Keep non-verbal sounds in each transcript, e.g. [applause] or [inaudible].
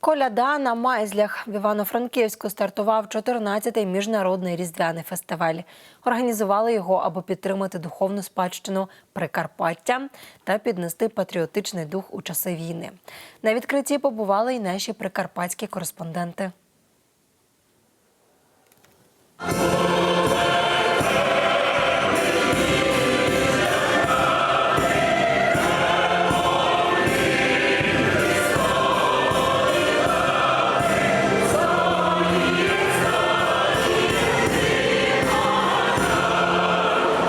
Коляда на майзлях в Івано-Франківську стартував 14-й міжнародний різдвяний фестиваль. Організували його, аби підтримати духовну спадщину Прикарпаття та піднести патріотичний дух у часи війни. На відкритті побували й наші прикарпатські кореспонденти.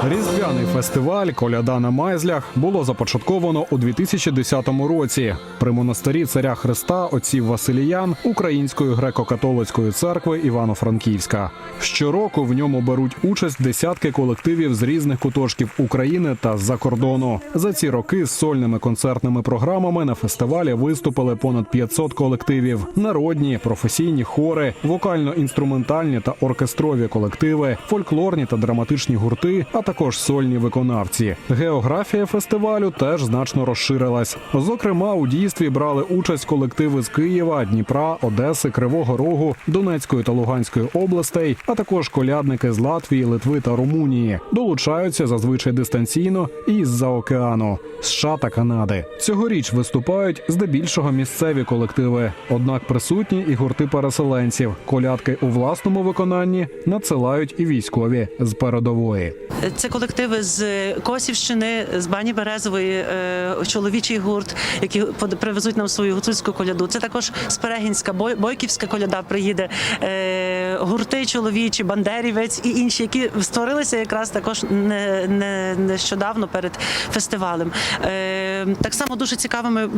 Різдвяний фестиваль Коляда на майзлях було започатковано у 2010 році при монастирі царя Христа отців Василіян Української греко-католицької церкви Івано-Франківська. Щороку в ньому беруть участь десятки колективів з різних куточків України та з-за кордону. За ці роки з сольними концертними програмами на фестивалі виступили понад 500 колективів: народні, професійні хори, вокально-інструментальні та оркестрові колективи, фольклорні та драматичні гурти, а також сольні виконавці. Географія фестивалю теж значно розширилась. Зокрема, у дійстві брали участь колективи з Києва, Дніпра, Одеси, Кривого Рогу, Донецької та Луганської областей, а також колядники з Латвії, Литви та Румунії. Долучаються зазвичай дистанційно і з-за океану, США та Канади. Цьогоріч виступають здебільшого місцеві колективи. Однак присутні і гурти переселенців. Колядки у власному виконанні надсилають і військові з передової. Це колективи з Косівщини, з Бані Березової, е, чоловічий гурт, які привезуть нам свою гуцульську коляду. Це також Сперегінська, Бой- Бойківська коляда приїде, е, гурти чоловічі, Бандерівець і інші, які створилися якраз також не, не, нещодавно перед фестивалем. Е, Так само дуже цікавими.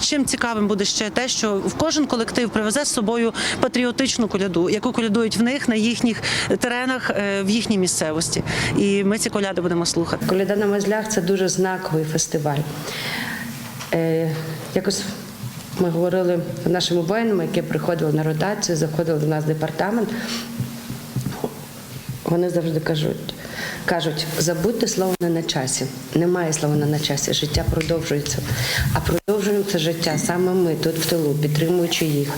Чим цікавим буде ще те, що в кожен колектив привезе з собою патріотичну коляду, яку колядують в них на їхніх теренах, е, в їхній місцевості. І ми ці коляди будемо слухати. Коляда на мазлях це дуже знаковий фестиваль. Е, якось ми говорили нашими воїнами, які приходили на ротацію, заходили до нас в департамент. Вони завжди кажуть, кажуть, забудьте слово не на часі. Немає слова не на часі. Життя продовжується. А продовжуємо це життя саме ми тут в тилу, підтримуючи їх.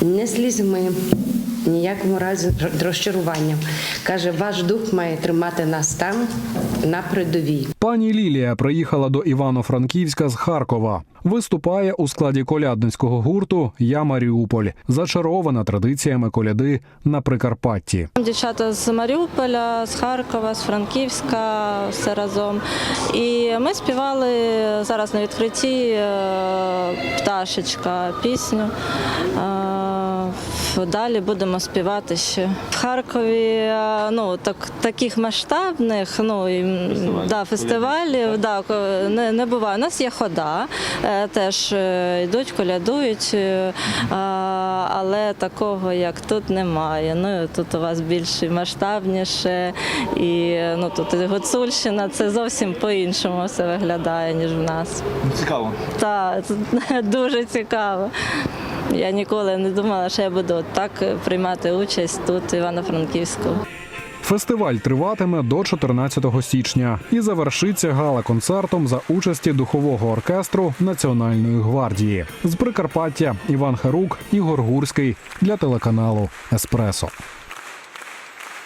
Не слізьми, ніякому разі розчаруванням. Каже, ваш дух має тримати нас там, на передовій. Пані Лілія приїхала до Івано-Франківська з Харкова. Виступає у складі колядницького гурту Я Маріуполь, зачарована традиціями коляди на Прикарпатті. Дівчата з Маріуполя, з Харкова, з Франківська, все разом. І ми співали зараз на відкритті е, пташечка пісню. Далі будемо співати ще в Харкові. е, Ну так таких масштабних, ну і, м, да, фестивалів, да, не, не буває. У нас є хода, е, теж е, йдуть, колядують, але такого як тут немає. Ну тут у вас більше масштабніше, і ну тут Гуцульщина це зовсім по-іншому все виглядає, ніж в нас. Цікаво. Так, [laughs] дуже цікаво. Я ніколи не думала, що я буду так приймати участь тут, в Івано-Франківську. Фестиваль триватиме до 14 січня і завершиться гала-концертом за участі духового оркестру Національної гвардії з Прикарпаття Іван Харук, Ігор Гурський для телеканалу Еспресо.